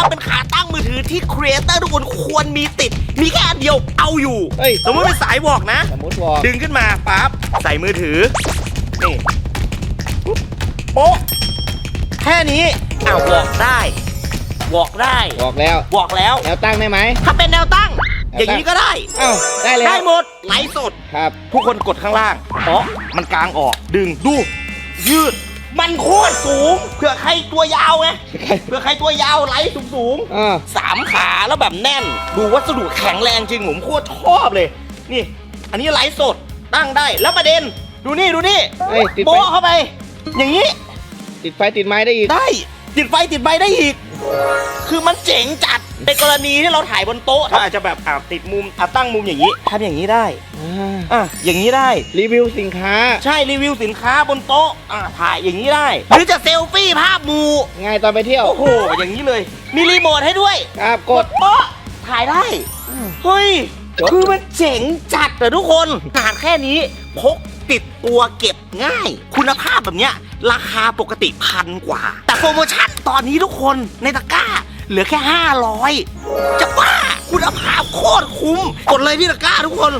นะครับ เป็นขาตั้งมือถือที่ครีเอเตอร์ทุกคนควรมีติด มีแค่อันเดียวเอาอยู่ เฮ้ย สมมติเป็นสายวอกนะ สมมติบอกดึงขึ้นมาปั๊บใส่มือถือ นี่ปุ๊บโป๊ะแค่นี้อ้าววอกได้วอกได้บอกแล้ว วอกแล้วแนวตั้งได้ไหม ถ้าเป็นแนวตั้ง แนวตั้ง อย่างนี้ก็ได้ อ้าว ได้แล้วได้หมดไหลฟ์สด ครับ ทุกคนกดข้างล่างเพราะมันกลางออกดึงดู ยืด มันโคตรสูงเผื่อ ใครตัวยาวไงเผื่อใครตัวยาวไหลสูงสูงๆอ่าสามขาแล้วแบบแน่น ดูวัสดุแข็งแรงจริงผมโคตรชอบเลย นี่ อันนี้ไลฟ์สดตั้งได้แล้วประเด็น ดูนี่ดูนี่เฮ้ยติดไฟโบ๊ะเข้าไป อย่างนี้ ติดไฟติดไม้ได้อีก ได้ ติดไฟติดใบได้อีก คือมันเจ๋งจัดในกรณีที่เราถ่ายบนโต๊ะถ้าอาจจะแบบอ่าติดมุมอ่าตั้งมุมอย่างนี้ทำอย่างนี้ได้อ่าอะอย่างนี้ได้ รีวิวสินค้า ใช่รีวิวสินค้าบนโต๊ะอ่าถ่ายอย่างนี้ได้ หรือจะเซลฟี่ภาพหมูง่ายตอนไปเที่ยว โอ้โห อย่างนี้เลย มีรีโมทให้ด้วยครับกดโป๊ะถ่ายได้เฮ้ยจบคือมันเจ๋งจัดแต่ทุกคนขนาดแค่นี้พกติดตัวเก็บง่าย คุณภาพแบบเนี้ย ราคาปกติพันกว่า แต่โปรโมชั่นตอนนี้ทุกคนในตะกร้า เหลือแค่ 500 จะบ้าคุณภาพโคตรคุ้ม กดเลยที่ตะกร้าทุกคน